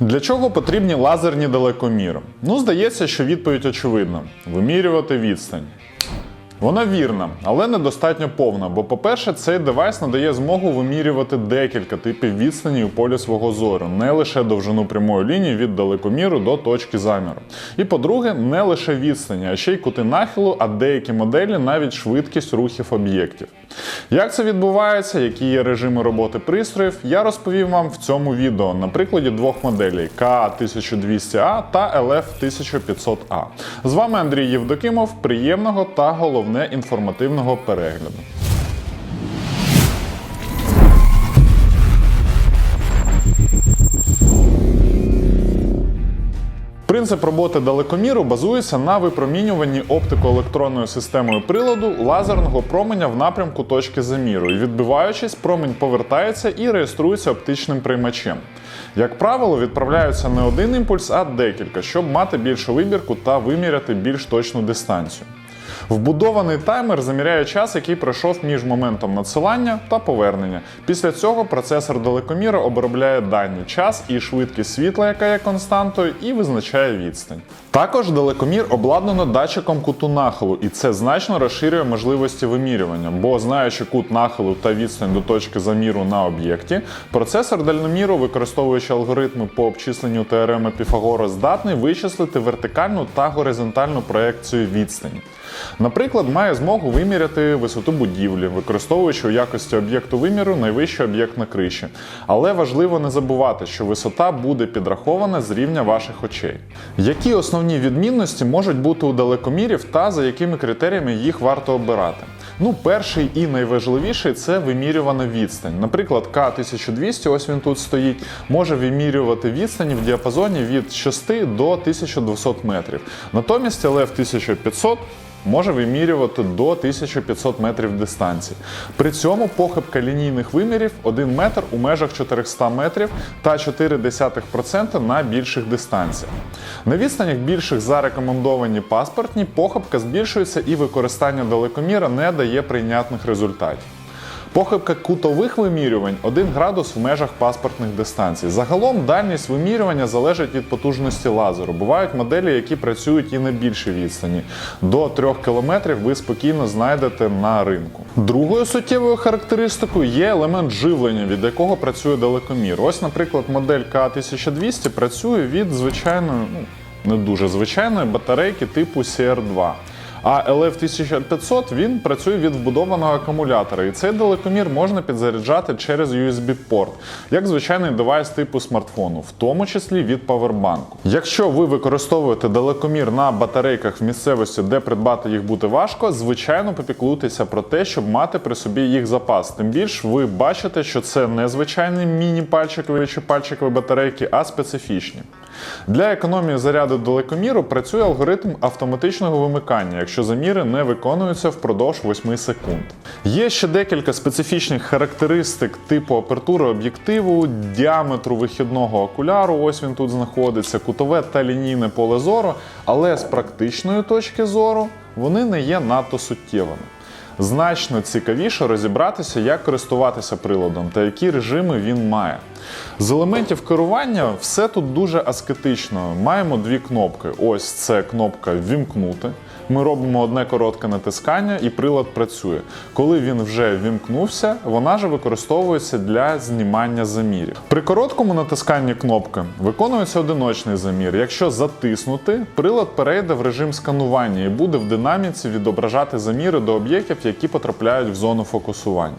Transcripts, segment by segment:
Для чого потрібні лазерні далекоміри? Ну, здається, що відповідь очевидна: вимірювати відстань. Вона вірна, але недостатньо повна, бо, по-перше, цей девайс надає змогу вимірювати декілька типів відстані у полі свого зору, не лише довжину прямої лінії від далекоміру до точки заміру. І по-друге, не лише відстані, а ще й кути нахилу, а деякі моделі навіть швидкість рухів об'єктів. Як це відбувається, які є режими роботи пристроїв, я розповім вам в цьому відео на прикладі двох моделей КА1200А та LF1500A. З вами Андрій Євдокимов. Приємного та головне інформативного перегляду. Принцип роботи далекоміру базується на випромінюванні оптико-електронною системою приладу лазерного променя в напрямку точки заміру. І відбиваючись, промень повертається і реєструється оптичним приймачем. Як правило, відправляються не один імпульс, а декілька, щоб мати більшу вибірку та виміряти більш точну дистанцію. Вбудований таймер заміряє час, який пройшов між моментом надсилання та повернення. Після цього процесор далекоміра обробляє дані час і швидкість світла, яка є константою, і визначає відстань. Також далекомір обладнано датчиком куту нахилу, і це значно розширює можливості вимірювання, бо знаючи кут нахилу та відстань до точки заміру на об'єкті, процесор дальноміру, використовуючи алгоритми по обчисленню теореми Піфагора, здатний вичислити вертикальну та горизонтальну проекцію відстані. Наприклад, має змогу виміряти висоту будівлі, використовуючи у якості об'єкту виміру найвищий об'єкт на криші. Але важливо не забувати, що висота буде підрахована з рівня ваших очей. Які основні відмінності можуть бути у далекомірів та за якими критеріями їх варто обирати? Ну, перший і найважливіший це вимірювана відстань. Наприклад, К1200, ось він тут стоїть, може вимірювати відстані в діапазоні від 6 до 1200 метрів. Натомість ЛФ 1500 може вимірювати до 1500 метрів дистанції. При цьому похибка лінійних вимірів 1 метр у межах 400 метрів та 0,4% на більших дистанціях. На відстанях більших за рекомендовані паспортні похибка збільшується і використання далекоміра не дає прийнятних результатів. Похибка кутових вимірювань 1 градус в межах паспортних дистанцій. Загалом дальність вимірювання залежить від потужності лазеру. Бувають моделі, які працюють і на більшій відстані. До 3 км ви спокійно знайдете на ринку. Другою суттєвою характеристикою є елемент живлення, від якого працює далекомір. Ось, наприклад, модель К1200 працює від звичайної, ну не дуже звичайної батарейки типу CR2. А LF1500 він працює від вбудованого акумулятора, і цей далекомір можна підзаряджати через USB-порт, як звичайний девайс типу смартфону, в тому числі від павербанку. Якщо ви використовуєте далекомір на батарейках в місцевості, де придбати їх буде важко, звичайно попіклуйтеся про те, щоб мати при собі їх запас. Тим більш ви бачите, що це не звичайні міні-пальчикові чи пальчикові батарейки, а специфічні. Для економії заряду далекоміру працює алгоритм автоматичного вимикання, якщо заміри не виконуються впродовж 8 секунд. Є ще декілька специфічних характеристик типу апертури об'єктиву, діаметру вихідного окуляру, ось він тут знаходиться, кутове та лінійне поле зору, але з практичної точки зору вони не є надто суттєвими. Значно цікавіше розібратися, як користуватися приладом та які режими він має. З елементів керування все тут дуже аскетично. Маємо дві кнопки. Ось це кнопка Вімкнути. Ми робимо одне коротке натискання, і прилад працює. Коли він вже вімкнувся, вона ж використовується для знімання замірів. При короткому натисканні кнопки виконується одиночний замір. Якщо затиснути, прилад перейде в режим сканування і буде в динаміці відображати заміри до об'єктів, які потрапляють в зону фокусування.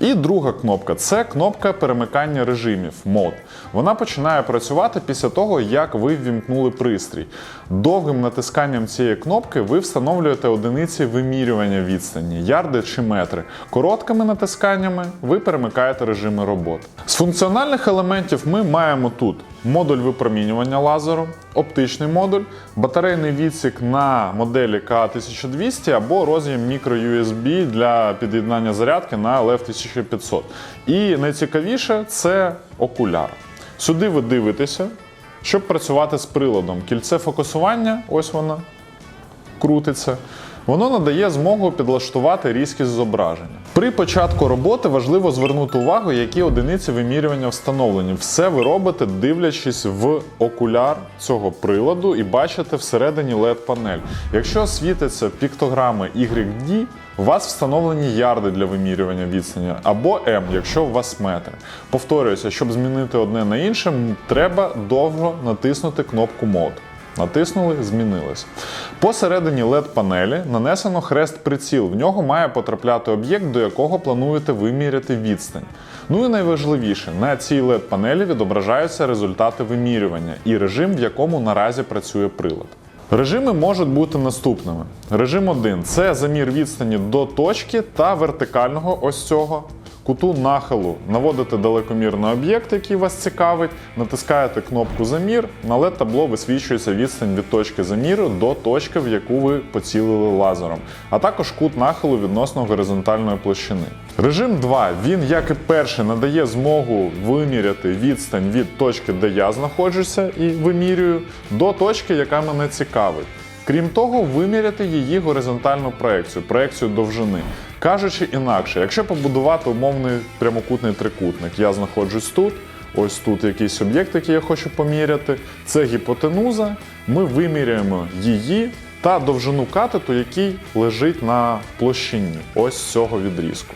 І друга кнопка це кнопка перемикання режимів мод. Вона починає працювати після того, як ви ввімкнули пристрій. Довгим натисканням цієї кнопки ви встановлюєте одиниці вимірювання відстані, ярди чи метри. Короткими натисканнями ви перемикаєте режими роботи. З функціональних елементів ми маємо тут модуль випромінювання лазеру, оптичний модуль, батарейний відсік на моделі К1200 або роз'єм microUSB для під'єднання зарядки на LF1500. І найцікавіше це окуляр. Сюди ви дивитеся, щоб працювати з приладом. Кільце фокусування, ось воно крутиться. Воно надає змогу підлаштувати різкість зображення. При початку роботи важливо звернути увагу, які одиниці вимірювання встановлені. Все ви робите, дивлячись в окуляр цього приладу і бачите всередині LED-панель. Якщо світиться піктограми YD, у вас встановлені ярди для вимірювання відстані або М, якщо у вас метри. Повторююся, щоб змінити одне на інше, треба довго натиснути кнопку мод. Натиснули, змінилось. Посередині LED-панелі нанесено хрест-приціл. В нього має потрапляти об'єкт, до якого плануєте виміряти відстань. Ну і найважливіше, на цій LED-панелі відображаються результати вимірювання і режим, в якому наразі працює прилад. Режими можуть бути наступними. Режим 1 це замір відстані до точки та вертикального ось цього куту нахилу. Наводите далекомір на об'єкт, який вас цікавить, натискаєте кнопку Замір, LED табло висвічується відстань від точки заміру до точки, в яку ви поцілили лазером, а також кут нахилу відносно горизонтальної площини. Режим 2. Він, як і перший, надає змогу виміряти відстань від точки, де я знаходжуся і вимірюю, до точки, яка мене цікавить. Крім того, виміряти її горизонтальну проекцію, проекцію довжини. Кажучи інакше, якщо побудувати умовний прямокутний трикутник, я знаходжусь тут, ось тут якийсь об'єкт, який я хочу поміряти, це гіпотенуза, ми виміряємо її та довжину катету, який лежить на площині ось цього відрізку.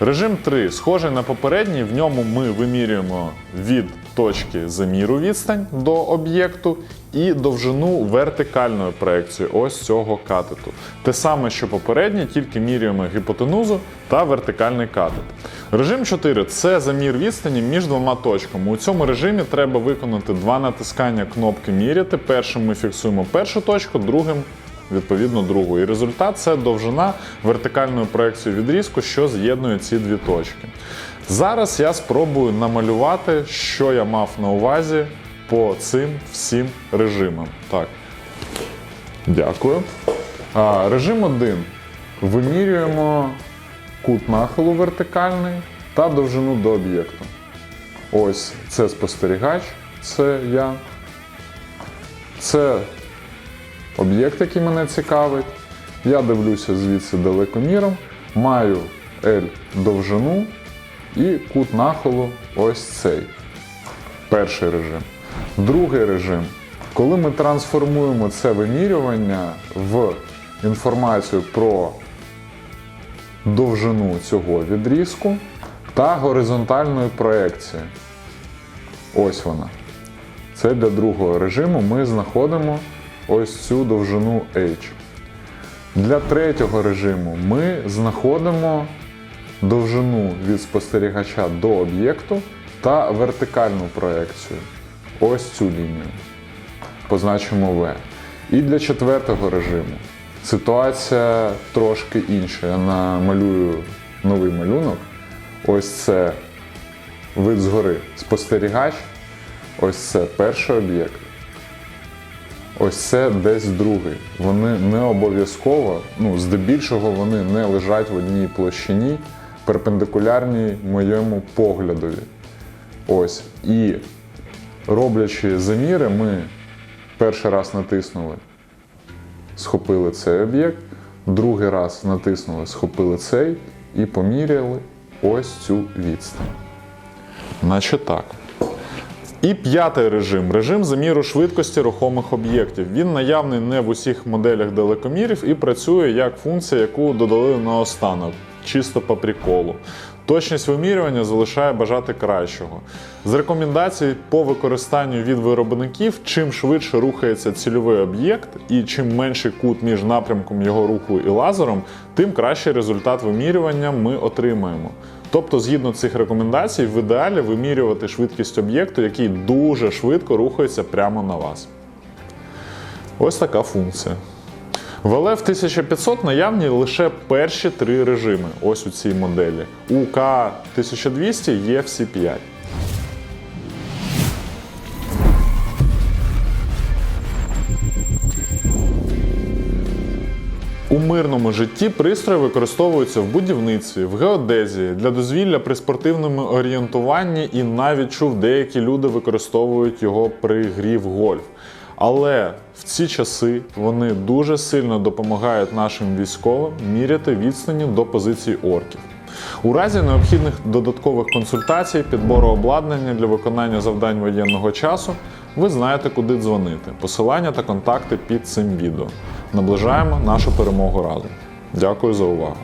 Режим 3 схожий на попередній, в ньому ми вимірюємо від точки заміру відстань до об'єкту і довжину вертикальної проекції ось цього катету. Те саме, що попередній, тільки міряємо гіпотенузу та вертикальний катет. Режим 4 це замір відстані між двома точками. У цьому режимі треба виконати два натискання кнопки міряти. Першим ми фіксуємо першу точку, другим відповідно другу. І результат це довжина вертикальної проекції відрізку, що з'єднує ці дві точки. Зараз я спробую намалювати, що я мав на увазі по цим всім режимам. Так. Дякую. А, режим 1. Вимірюємо кут нахилу вертикальний та довжину до об'єкту. Ось це спостерігач, це я. Це об'єкт, який мене цікавить. Я дивлюся звідси далекоміром, маю L довжину і кут нахилу ось цей. Перший режим. Другий режим. Коли ми трансформуємо це вимірювання в інформацію про довжину цього відрізку та горизонтальної проекції. Ось вона. Це для другого режиму ми знаходимо ось цю довжину H. Для третього режиму ми знаходимо довжину від спостерігача до об'єкту та вертикальну проекцію. Ось цю лінію. Позначимо V. І для четвертого режиму ситуація трошки інша. Я намалюю новий малюнок. Ось це вид згори спостерігач. Ось це перший об'єкт. Ось це десь другий. Вони не обов'язково, ну, здебільшого вони не лежать в одній площині, перпендикулярній моєму поглядові. Ось. І роблячи заміри, ми перший раз натиснули, схопили цей об'єкт, другий раз натиснули, схопили цей і поміряли ось цю відстань. Наче так. І п'ятий режим режим заміру швидкості рухомих об'єктів. Він наявний не в усіх моделях далекомірів і працює як функція, яку додали наостанок, чисто по приколу. Точність вимірювання залишає бажати кращого. З рекомендацій по використанню від виробників, чим швидше рухається цільовий об'єкт і чим менший кут між напрямком його руху і лазером, тим кращий результат вимірювання ми отримаємо. Тобто, згідно цих рекомендацій, в ідеалі вимірювати швидкість об'єкту, який дуже швидко рухається прямо на вас. Ось така функція. В LF 1500 наявні лише перші три режими. Ось у цій моделі. У К1200 є всі 5. Мирному житті пристрої використовуються в будівництві, в геодезії, для дозвілля при спортивному орієнтуванні і навіть чув, деякі люди використовують його при грі в гольф. Але в ці часи вони дуже сильно допомагають нашим військовим міряти відстані до позицій орків. У разі необхідних додаткових консультацій, підбору обладнання для виконання завдань воєнного часу, ви знаєте, куди дзвонити. Посилання та контакти під цим відео. Наближаємо нашу перемогу разом. Дякую за увагу.